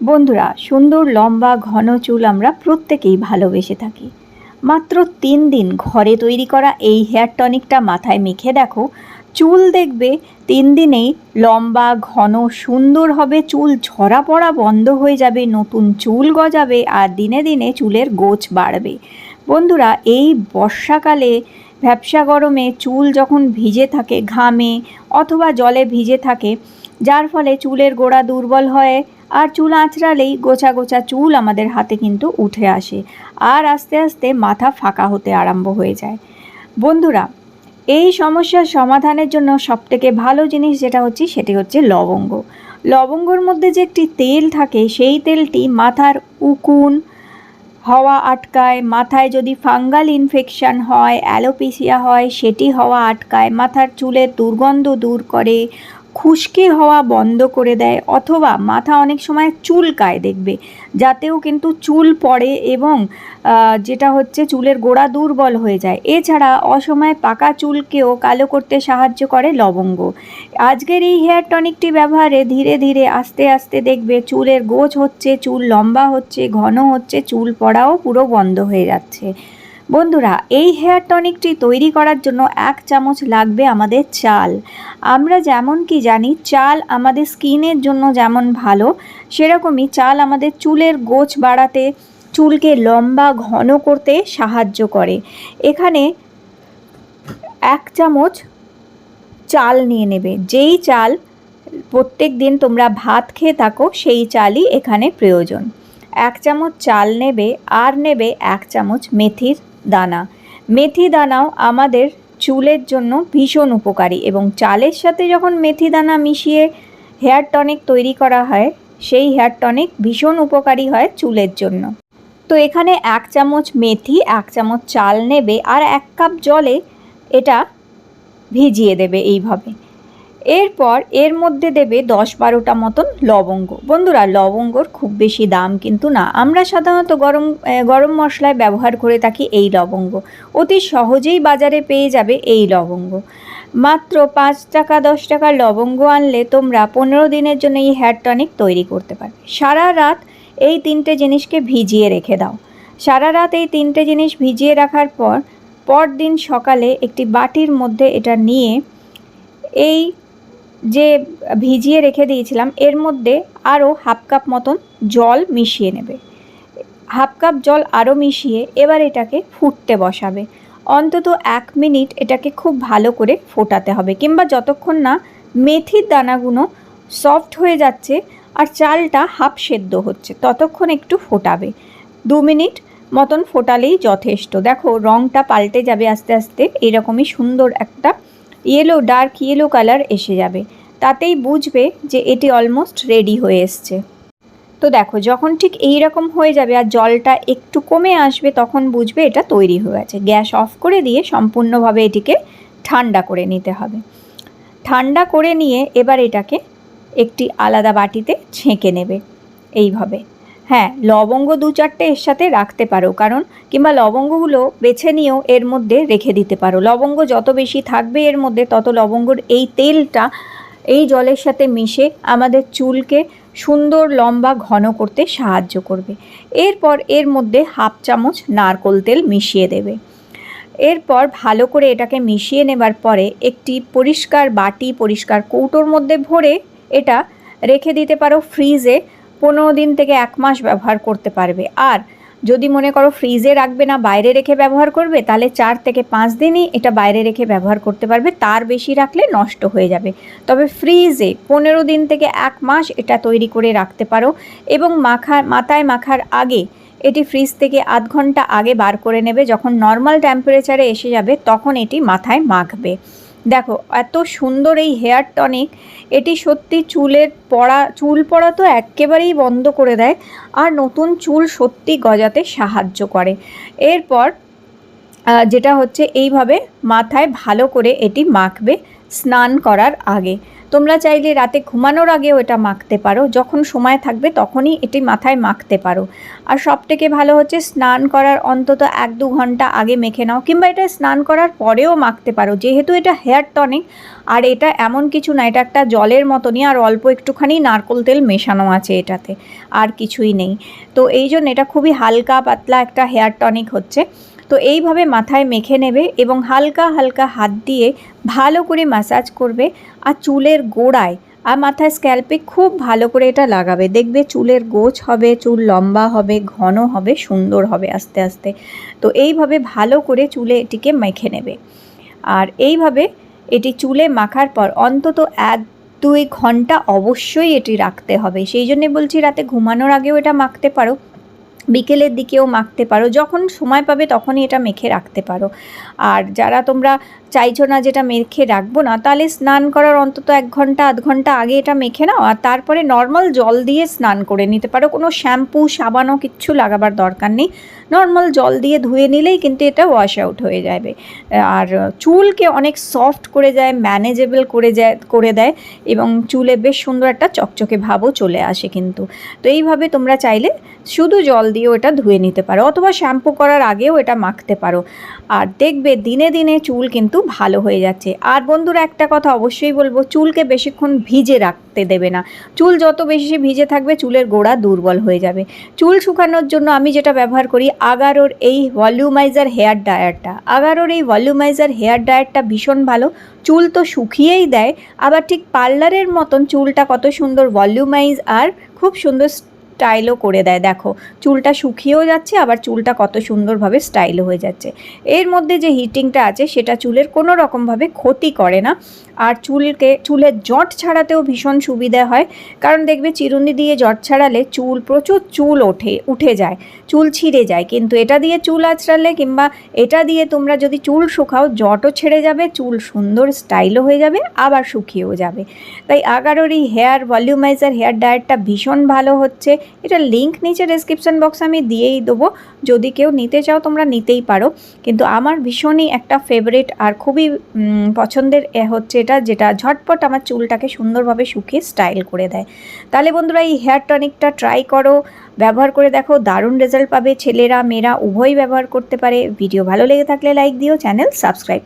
বন্ধুরা, সুন্দর, লম্বা, ঘন চুল আমরা প্রত্যেকেই ভালোবেসে থাকি। মাত্র তিন দিন ঘরে তৈরি করা এই হেয়ার টনিকটা মাথায় মেখে দেখো, চুল দেখবে তিন দিনেই লম্বা, ঘন, সুন্দর হবে, চুল ঝরা পড়া বন্ধ হয়ে যাবে, নতুন চুল গজাবে আর দিনে দিনে চুলের গোছ বাড়বে। বন্ধুরা, এই বর্ষাকালে ভ্যাবসা গরমে চুল যখন ভিজে থাকে ঘামে অথবা জলে ভিজে থাকে, যার ফলে চুলের গোড়া দুর্বল হয় আর চুল আঁচড়ালেই গোছা গোছা চুল আমাদের হাতে কিন্তু উঠে আসে। আর আস্তে আস্তে মাথা ফাঁকা হতে আরম্ভ হয়ে যায়। বন্ধুরা, এই সমস্যার সমাধানের জন্য সবথেকে ভালো জিনিস যেটা হচ্ছে, সেটি হচ্ছে লবঙ্গ। লবঙ্গর মধ্যে যে একটি তেল থাকে, সেই তেলটি মাথার উকুন হওয়া আটকায়, মাথায় যদি ফাঙ্গাল ইনফেকশান হয়, অ্যালোপিসিয়া হয়, সেটি হওয়া আটকায়, মাথার চুলের দুর্গন্ধ দূর করে খুশকি হওয়া বন্ধ করে দেয় অথবা মাথা অনেক সময় চুলকায় দেখবে। যাতেও কিন্তু চুল পড়ে এবং যেটা হচ্ছে চুলের গোড়া দুর্বল হয়ে যায়। এছাড়া অসময়ে পাকা চুলকেও কালো করতে সাহায্য করে লবঙ্গ। আজকের এই হেয়ার টনিকটি ব্যবহারে ধীরে ধীরে আস্তে আস্তে দেখবে চুলের গোছ হচ্ছে, চুল লম্বা হচ্ছে, ঘন হচ্ছে, চুল পড়াও পুরো বন্ধ হয়ে যাচ্ছে। বন্ধুরা, এই হেয়ার টনিকটি তৈরি করার জন্য এক চামচ লাগবে আমাদের চাল। আমরা যেমন কি জানি, চাল আমাদের স্কিনের জন্য যেমন ভালো, সেরকমই চাল আমাদের চুলের গোছ বাড়াতে, চুলকে লম্বা, ঘন করতে সাহায্য করে। এখানে এক চামচ চাল নিয়ে নেবে। যেই চাল প্রত্যেক দিন তোমরা ভাত খেয়ে থাকো, সেই চালই এখানে প্রয়োজন। এক চামচ চাল নেবে, আর নেবে এক চামচ মেথির দানা। মেথি দানাও আমাদের চুলের জন্য ভীষণ উপকারী এবং চালের সাথে যখন মেথি দানা মিশিয়ে হেয়ার টনিক তৈরি করা হয়, সেই হেয়ার টনিক ভীষণ উপকারী হয় চুলের জন্য। তো এখানে এক চামচ মেথি, এক চামচ চাল নেবে আর এক কাপ জলে এটা ভিজিয়ে দেবে এইভাবে। এরপর এর মধ্যে দেবে দশ বারোটা মতন লবঙ্গ। বন্ধুরা, লবঙ্গর খুব বেশি দাম কিন্তু না। আমরা সাধারণত গরম গরম মশলায় ব্যবহার করে থাকি এই লবঙ্গ। অতি সহজেই বাজারে পেয়ে যাবে এই লবঙ্গ। মাত্র পাঁচ টাকা, দশ টাকার লবঙ্গ আনলে তোমরা পনেরো দিনের জন্য এই হেয়ার টনিক তৈরি করতে পারবে। সারা রাত এই তিনটে জিনিসকে ভিজিয়ে রেখে দাও। সারা রাত এই তিনটে জিনিস ভিজিয়ে রাখার পর, পরদিন সকালে একটি বাটির মধ্যে এটা নিয়ে এই যে ভিজিয়ে রেখে দিয়েছিলাম, এর মধ্যে আরও হাফ কাপ মতন জল মিশিয়ে নেবে। হাফ কাপ জল আরও মিশিয়ে এবার এটাকে ফুটতে বসাবে। অন্তত এক মিনিট এটাকে খুব ভালো করে ফোটাতে হবে কিংবা যতক্ষণ না মেথির দানাগুলো সফট হয়ে যাচ্ছে আর চালটা হাফ সেদ্ধ হচ্ছে, ততক্ষণ একটু ফোটাবে। দু মিনিট মতন ফোটালেই যথেষ্ট। দেখো রঙটা পাল্টে যাবে আস্তে আস্তে এরকমই সুন্দর একটা ইয়েলো ডার্ক ইয়েলো কালার এসে যাবে। তাতেই বুঝবে যে এটি অলমোস্ট রেডি হয়ে এসছে। তো দেখো, যখন ঠিক এই রকম হয়ে যাবে আর জলটা একটু কমে আসবে, তখন বুঝবে এটা তৈরি হয়ে গেছে। গ্যাস অফ করে দিয়ে সম্পূর্ণভাবে এটিকে ঠান্ডা করে নিতে হবে। ঠান্ডা করে নিয়ে এবার এটাকে একটি আলাদা বাটিতে ছেঁকে নেবে। এইভাবে। হ্যাঁ লবঙ্গ দু চারটে এর সাথে রাখতে পারো, কারণ কিংবা লবঙ্গগুলো বেছে নিয়েও এর মধ্যে রেখে দিতে পারো। লবঙ্গ যত বেশি থাকবে এর মধ্যে তত লবঙ্গর এই তেলটা এই জলের সাথে মিশে আমাদের চুলকে সুন্দর লম্বা ঘন করতে সাহায্য করবে। এরপর এর মধ্যে হাফ চামচ নারকোল তেল মিশিয়ে দেবে। এরপর ভালো করে এটাকে মিশিয়ে নেবার পরে একটি পরিষ্কার বাটি, পরিষ্কার কৌটোর মধ্যে ভরে এটা রেখে দিতে পারো ফ্রিজে। পনেরো দিন থেকে এক মাস ব্যবহার করতে পারবে। আর যদি মনে করো ফ্রিজে রাখবে না, বাইরে রেখে ব্যবহার করবে, তাহলে চার থেকে পাঁচ দিনই এটা বাইরে রেখে ব্যবহার করতে পারবে। তার বেশি রাখলে নষ্ট হয়ে যাবে। তবে ফ্রিজে পনেরো দিন থেকে এক মাস এটা তৈরি করে রাখতে পারো এবং মাখার মাথায় মাখার আগে এটি ফ্রিজ থেকে আধ ঘণ্টা আগে বার করে নেবে। যখন নর্মাল টেম্পারেচারে এসে যাবে, তখন এটি মাথায় মাখবে। দেখো, এত সুন্দর এই হেয়ার টনিক, এটি সত্যি চুলের পড়া, চুল পড়া তো একেবারেই বন্ধ করে দেয়, আর নতুন চুল সত্যি গজাতে সাহায্য করে। এরপর যেটা হচ্ছে এইভাবে মাথায় ভালো করে এটি মাখবে স্নান করার আগে। তোমরা চাইলে রাতে ঘুমানোর আগেও এটা মাখতে পারো। যখন সময় থাকবে তখনই এটি মাথায় মাখতে পারো। আর সব থেকে ভালো হচ্ছে স্নান করার অন্তত এক দু ঘণ্টা আগে মেখে নাও কিংবা এটা স্নান করার পরেও মাখতে পারো। যেহেতু এটা হেয়ার টনিক, আর এটা এমন কিছু না, এটা একটা জলের মতনই আর অল্প একটুখানি নারকোল তেল মেশানো আছে এটাতে, আর কিছুই নেই। তো এই জন্য এটা খুবই হালকা পাতলা একটা হেয়ার টনিক হচ্ছে। তো এইভাবে মাথায় মেখে নেবে এবং হালকা হালকা হাত দিয়ে ভালো করে ম্যাসাজ করবে আর চুলের গোড়ায় আর মাথায় স্ক্যাল্পে খুব ভালো করে এটা লাগাবে। দেখবে চুলের গোছ হবে, চুল লম্বা হবে, ঘন হবে, সুন্দর হবে আস্তে আস্তে। তো এইভাবে ভালো করে চুলে এটিকে মেখে নেবে। আর এইভাবে এটি চুলে মাখার পর অন্তত এক, দুই ঘণ্টা অবশ্যই এটি রাখতে হবে। সেই জন্যে বলছি রাতে ঘুমানোর আগেও এটা মাখতে পারো। বিকেলের দিকেও মাখতে পারো। যখন সময় পাবে তখনই এটা মেখে রাখতে পারো। আর যারা তোমরা চাইছো না যেটা মেখে রাখব না, তাহলে স্নান করার অন্তত এক ঘণ্টা, আধ ঘণ্টা আগে এটা মেখে নাও। আর তারপরে নর্মাল জল দিয়ে স্নান করে নিতে পারো। কোনো শ্যাম্পু সাবানও কিচ্ছু লাগাবার দরকার নেই। নর্মাল জল দিয়ে ধুয়ে নিলেই কিন্তু এটা ওয়াশ আউট হয়ে যাবে। আর চুলকে অনেক সফট করে যায় ম্যানেজেবল করে যায় করে দেয় এবং চুলে বেশ সুন্দর একটা চকচকে ভাবও চলে আসে কিন্তু। তো এইভাবে তোমরা চাইলে শুধু জল দিয়েও এটা ধুয়ে নিতে পারো অথবা শ্যাম্পু করার আগেও এটা মাখতে পারো। আর দেখবে দিনে দিনে চুল কিন্তু ভালো হয়ে যাচ্ছে। আর বন্ধুরা একটা কথা অবশ্যই বলব, চুলকে বেশিক্ষণ ভিজে রাখতে দেবে না। চুল যত বেশি ভিজে থাকবে, চুলের গোড়া দুর্বল হয়ে যাবে। চুল শুকানোর জন্য আমি যেটা ব্যবহার করি, আগারোর এই ভলিউমাইজার হেয়ার ডায়ারটা আগারোর এই ভলিউমাইজার হেয়ার ডায়ারটা ভীষণ ভালো। চুল তো শুকিয়েই দেয়, আবার ঠিক পার্লারের মতন চুলটা কত সুন্দর ভলিউমাইজ আর খুব সুন্দর স্টাইলও করে দেয়। দেখো, চুলটা শুকিয়েও যাচ্ছে, আবার চুলটা কত সুন্দরভাবে স্টাইলও হয়ে যাচ্ছে। এর মধ্যে যে হিটিংটা আছে, সেটা চুলের কোনো রকমভাবে ক্ষতি করে না। আর চুলকে, চুলের জট ছাড়াতেও ভীষণ সুবিধা হয়। কারণ দেখবে, চিরুনি দিয়ে জট ছাড়ালে চুল, প্রচুর চুল ওঠে, উঠে যায়, চুল ছিঁড়ে যায়। কিন্তু এটা দিয়ে চুল আঁচড়ালে কিংবা এটা দিয়ে তোমরা যদি চুল শুকাও, জটও ছেড়ে যাবে, চুল সুন্দর স্টাইলও হয়ে যাবে, আবার শুকিয়েও যাবে। তাই আগারোর এই হেয়ার, ভলিউমাইজার, হেয়ার ডায়েটটা ভীষণ ভালো হচ্ছে। এটা লিঙ্ক নিচে ডেসক্রিপশন বক্সে আমি দিয়েই দেবো। যদি কেউ নিতে চাও, তোমরা নিতেই পারো। কিন্তু আমার ভীষণই একটা ফেভারিট আর খুবই পছন্দের হচ্ছে এটা, যেটা ঝটপট আমার চুলটাকে সুন্দরভাবে শুকিয়ে স্টাইল করে দেয়। তাহলে বন্ধুরা, এই হেয়ার টনিকটা ট্রাই করো। ব্যবহার করে দেখো, দারুণ রেজাল্ট পাবে। ছেলেরা, মেয়েরা উভয়ই ব্যবহার করতে পারে। ভিডিও ভালো লেগে থাকলে লাইক দিও চ্যানেল সাবস্ক্রাইব